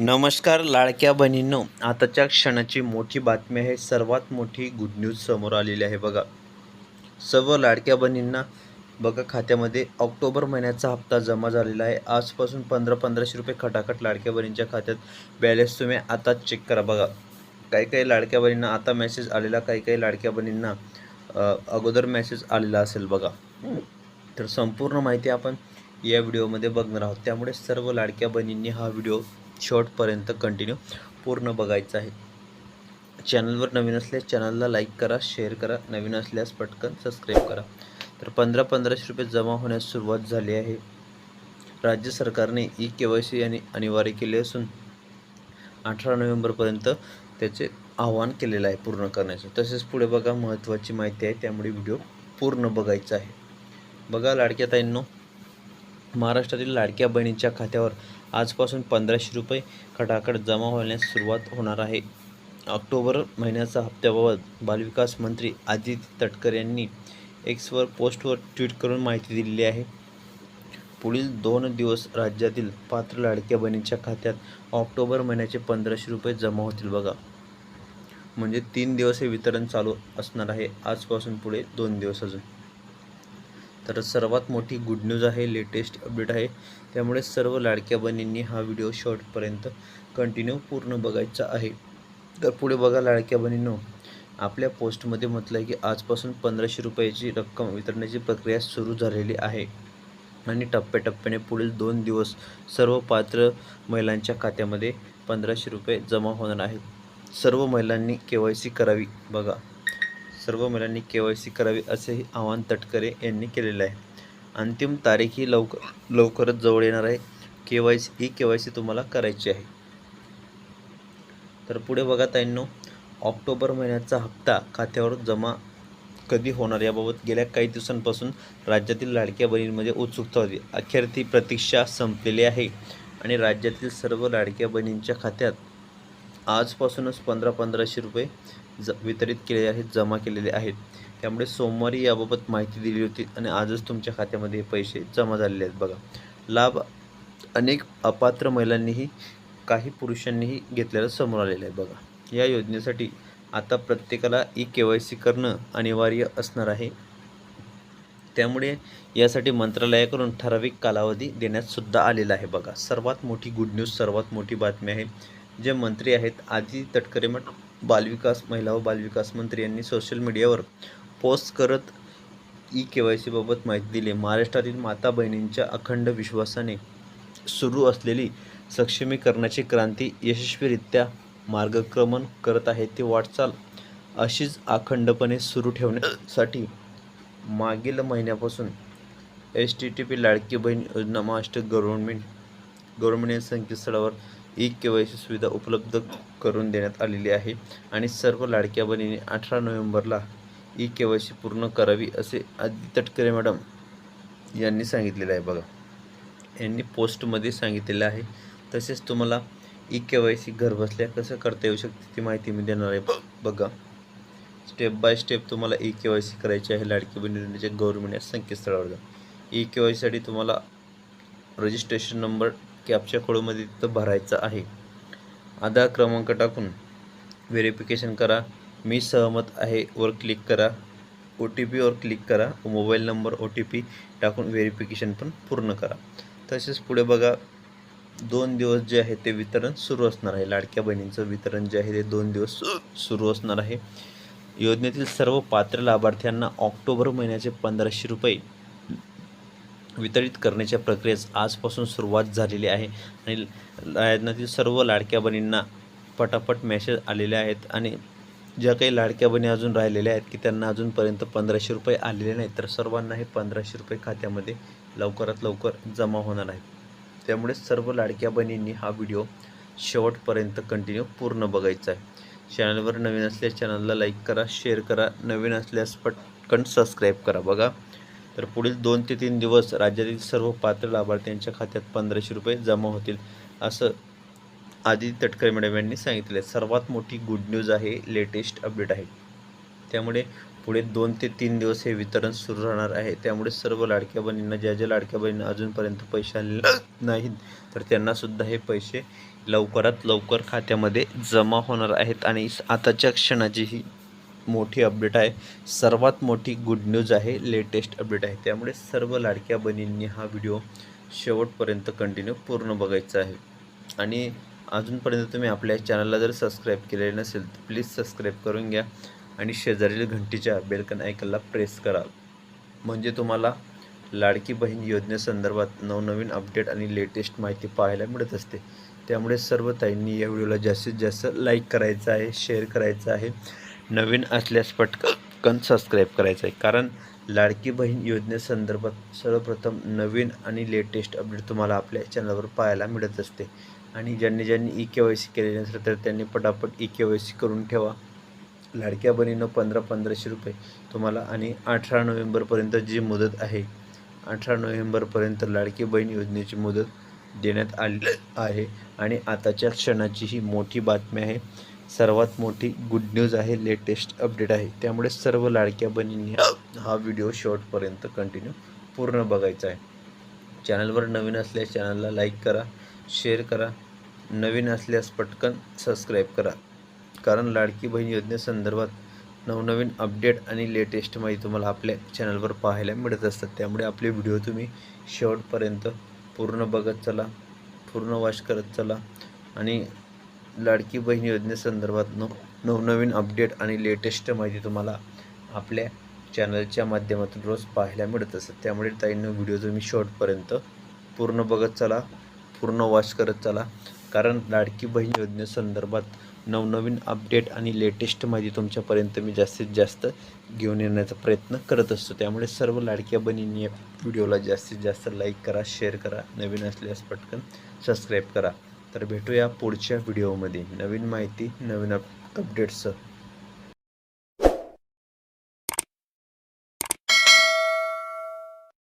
नमस्कार लाडक्या बहिणींनो. आताच्या क्षणाची मोठी बातमी आहे. सर्वात मोठी गुड न्यूज समोर आलेली आहे बघा. सर्व लाडक्या बहिणींना बघा खात्यामध्ये ऑक्टोबर महिन्याचा हप्ता जमा झालेला आहे. आजपासून पंधरा पंधराशे रुपये खटाखट लाडक्या बहिणींच्या खात्यात बॅलन्स तुम्ही आता चेक करा बघा. काही काही लाडक्या बहिणींना आता मेसेज आलेला काही काही लाडक्या बहिणींना अगोदर मेसेज आलेला असेल बघा. तर संपूर्ण माहिती आपण या व्हिडिओमध्ये बघणार आहोत. त्यामुळे सर्व लाडक्या बहिणींनी हा व्हिडिओ शॉर्टपर्यंत कंटिन्यू पूर्ण बघायचं आहे. चॅनलवर नवीन असल्यास चॅनलला लाईक करा शेअर करा नवीन असल्यास पटकन सबस्क्राईब करा. तर पंधरा पंधराशे रुपये जमा होण्यास सुरुवात झाली आहे. राज्य सरकारने ई के वाय सी आणि अनिवार्य केले असून अठरा नोव्हेंबरपर्यंत त्याचे आवाहन केलेलं आहे पूर्ण करण्याचं. तसेच पुढे बघा महत्त्वाची माहिती आहे त्यामुळे व्हिडिओ पूर्ण बघायचा आहे. बघा लाडक्या ताईंनो महाराष्ट्रातील लाडक्या बहिणीच्या खात्यावर आजपासून पंधराशे रुपये खटाखट जमा होण्यास सुरुवात होणार आहे. ऑक्टोबर महिन्याचा हप्त्याबाबत बालविकास मंत्री आदित्य तटकर यांनी एक्सवर पोस्टवर ट्विट करून माहिती दिलेली आहे. पुढील दोन दिवस राज्यातील पात्र लाडक्या बहिणींच्या खात्यात ऑक्टोबर महिन्याचे पंधराशे रुपये जमा होतील बघा. म्हणजे तीन दिवस हे वितरण चालू असणार आहे. आजपासून पुढे दोन दिवस अजून. तर सर्वात मोठी गुड न्यूज आहे लेटेस्ट अपडेट आहे. त्यामुळे सर्व लाडक्या बहिणींनी हा व्हिडिओ शॉर्टपर्यंत कंटिन्यू पूर्ण बघायचा आहे. तर पुढे बघा लाडक्या बहिणींनो आपल्या पोस्टमध्ये म्हटलं आहे की आजपासून पंधराशे रुपयाची रक्कम वितरण्याची प्रक्रिया सुरू झालेली आहे. आणि टप्प्याटप्प्याने पुढील दोन दिवस सर्व पात्र महिलांच्या खात्यामध्ये पंधराशे रुपये जमा होणार आहेत. सर्व महिलांनी के वाय सी करावी. बघा. सर्व महिलांनी के वाय सी करावी असेही आवाहन तटकरे यांनी केलेलं आहे. अंतिम तारीख ही लवकर लवकरच जवळ येणार आहे. के वाय सी ही के वाय सी तुम्हाला करायची आहे. तर पुढे बघा ताईंनो ऑक्टोबर महिन्याचा हप्ता खात्यावर जमा कधी होणार याबाबत गेल्या काही दिवसांपासून राज्यातील लाडक्या बहिणींमध्ये उत्सुकता होती. अखेर ती प्रतीक्षा संपलेली आहे आणि राज्यातील सर्व लाडक्या बहिणींच्या खात्यात आजपासूनच पंधरा पंधराशे रुपये ज वितरित केले आहेत जमा केलेले आहेत. त्यामुळे सोमवारी याबाबत माहिती दिली होती आणि आजच तुमच्या खात्यामध्ये हे पैसे जमा झालेले आहेत बघा. लाभ अनेक अपात्र महिलांनीही काही पुरुषांनीही घेतलेलं समोर आलेलं आहे बघा. या योजनेसाठी आता प्रत्येकाला ई के वाय सी करणं अनिवार्य असणार आहे. त्यामुळे यासाठी मंत्रालयाकडून ठराविक कालावधी देण्यात सुद्धा आलेला आहे बघा. सर्वात मोठी गुड न्यूज सर्वात मोठी बातमी आहे जे मंत्री आहेत आदी तटकरे मठ बालविकास महिला व बालविकास मंत्री यांनी सोशल मीडियावर पोस्ट करत ई के वाय सीबाबत माहिती दिली. महाराष्ट्रातील माता बहिणींच्या अखंड विश्वासाने सुरू असलेली सक्षमीकरणाची क्रांती यशस्वीरित्या मार्गक्रमण करत आहे. ती वाटचाल अशीच अखंडपणे सुरू ठेवण्यासाठी मागील महिन्यापासून S T T P Ladki Bahin योजना महाराष्ट्र गव्हर्नमेंट गव्हर्नमेंट या संकेतस्थळावर ई के वाय सी सुविधा उपलब्ध करून देण्यात आलेली आहे. आणि सर्व लाडक्या बहिणीने अठरा नोव्हेंबरला ई के वाय सी पूर्ण करावी असे आदित्य तटकरे मॅडम यांनी सांगितलेलं आहे बघा. यांनी पोस्टमध्ये सांगितलेलं आहे. तसेच तुम्हाला ई के वाय सी घरबसल्या कसं करता येऊ शकते ती माहिती मी देणार आहे. बघा. स्टेप बाय स्टेप तुम्हाला ई के वाय सी करायची आहे. लाडकी बहीण योजनेच्या गव्हर्नमेंट या संकेतस्थळावर जा. ई के वाय सीसाठी तुम्हाला रजिस्ट्रेशन नंबर कॅपच्या कोडमध्ये तिथं भरायचं आहे. आधार क्रमांक टाकून व्हेरिफिकेशन करा. मी सहमत आहे वर क्लिक करा. ओ टी पीवर क्लिक करा. Mobile number O T P टाकून व्हेरिफिकेशन पण पूर्ण करा. तसेच पुढे बघा दोन दिवस जे आहे ते वितरण सुरू असणार आहे. लाडक्या बहिणींचं वितरण जे आहे ते दोन दिवस सु- सुरू असणार आहे. योजनेतील सर्व पात्र लाभार्थ्यांना ऑक्टोबर महिन्याचे पंधराशे रुपये वितरित करण्याच्या प्रक्रियेस आजपासून सुरुवात झालेली आहे. आणि योजनेतील सर्व लाडक्या बहिणींना पटापट मेसेज आलेले आहेत. आणि ज्या काही लाडक्या बहिणी अजून राहिलेल्या आहेत की त्यांना अजूनपर्यंत पंधराशे रुपये आलेले नाहीत तर सर्वांना हे पंधराशे रुपये खात्यामध्ये लवकरात लवकर जमा होणार आहेत. त्यामुळे सर्व लाडक्या बहिणींनी हा व्हिडिओ शेवटपर्यंत कंटिन्यू पूर्ण बघायचा आहे. चॅनलवर नवीन असल्यास चॅनलला लाईक करा शेअर करा. नवीन असल्यास पटकन सबस्क्राईब करा. बघा. तर पुढील दोन ते तीन दिवस राज्यातील सर्व पात्र लाभार्थ्यांच्या खात्यात पंधराशे रुपये जमा होतील असं आदित्य तटकरे मॅडम यांनी सांगितले सर्वात मोठी गुड न्यूज आहे लेटेस्ट अपडेट आहे. त्यामुळे पुढे दोन ते तीन दिवस हे वितरण सुरू राहणार आहे. त्यामुळे सर्व लाडक्या बहिणींना ज्या ज्या लाडक्या बहिणींना अजूनपर्यंत पैसे आलेले नाहीत तर त्यांनासुद्धा हे पैसे लवकरात लवकर खात्यामध्ये जमा होणार आहेत. आणि आताच्या क्षणाची ही मोठी अपडेट आहे. सर्वात मोठी गुड न्यूज आहे लेटेस्ट अपडेट आहे. त्यामुळे सर्व लाडक्या बहिणींनी हा व्हिडिओ शेवटपर्यंत कंटिन्यू पूर्ण बघायचा आहे. आणि अजूनपर्यंत तुम्ही आपल्या चॅनलला जर सबस्क्राईब केलेले नसेल तर प्लीज सबस्क्राईब करून घ्या. आणि शेजारील घंटीच्या बेलकन आयकनला प्रेस करा. म्हणजे तुम्हाला लाडकी बहीण योजनेसंदर्भात नवनवीन अपडेट आणि लेटेस्ट माहिती पाहायला मिळत असते. त्यामुळे सर्व ताईंनी या व्हिडिओला जास्तीत जास्त लाईक करायचं आहे शेअर करायचं आहे. नवीन असल्यास पटकन सबस्क्राईब करायचं आहे कारण लाडकी बहीण योजनेसंदर्भात सर्वप्रथम नवीन आणि लेटेस्ट अपडेट तुम्हाला आपल्या चॅनलवर पाहायला मिळत असते. आणि ज्यांनी ज्यांनी ई के वाय सी केलेली नसेल तर त्यांनी पटापट ई के वाय सी करून ठेवा. लाडक्या बहिणीनं पंधरा पंधराशे रुपये तुम्हाला आणि अठरा नोव्हेंबरपर्यंत जी मुदत आहे अठरा नोव्हेंबरपर्यंत लाडकी बहीण योजनेची मुदत देण्यात आली आहे. आणि आताच्या क्षणाची ही मोठी बातमी आहे. सर्वात मोठी गुड न्यूज आहे लेटेस्ट अपडेट आहे. त्यामुळे सर्व लाडक्या बहिणींनी हा- व्हिडिओ शेवटपर्यंत कंटिन्यू पूर्ण बघायचा आहे. चॅनलवर नवीन असल्यास चॅनलला लाईक करा शेअर करा. नवीन असल्यास पटकन सबस्क्राईब करा. कारण लाडकी बहीण योजनेसंदर्भात नवनवीन अपडेट आणि लेटेस्ट माहिती तुम्हाला आपल्या चॅनलवर पाहायला मिळत असतात. त्यामुळे आपले व्हिडिओ तुम्ही शेवटपर्यंत पूर्ण बघत चला पूर्ण वॉश करत चला. आणि लाडकी बहीण योजनेसंदर्भात न नवनवीन अपडेट आणि लेटेस्ट माहिती तुम्हाला आपल्या चॅनलच्या माध्यमातून रोज पाहायला मिळत असतात. त्यामुळे ताईंनो व्हिडिओ तुम्ही शॉर्टपर्यंत पूर्ण बघत चला पूर्ण वॉच करत चला. कारण लाडकी बहीण योजनेसंदर्भात नवनवीन अपडेट आणि लेटेस्ट माहिती तुमच्यापर्यंत मी जास्तीत जास्त घेऊन येण्याचा प्रयत्न करत असतो. त्यामुळे सर्व लाडक्या बहिणींनी या व्हिडिओला जास्तीत जास्त लाईक करा शेअर करा नवीन असल्यास पटकन सबस्क्राईब करा. तर भेटूया पुढच्या व्हिडिओमध्ये नवीन माहिती नवीन अप अपडेट्सचं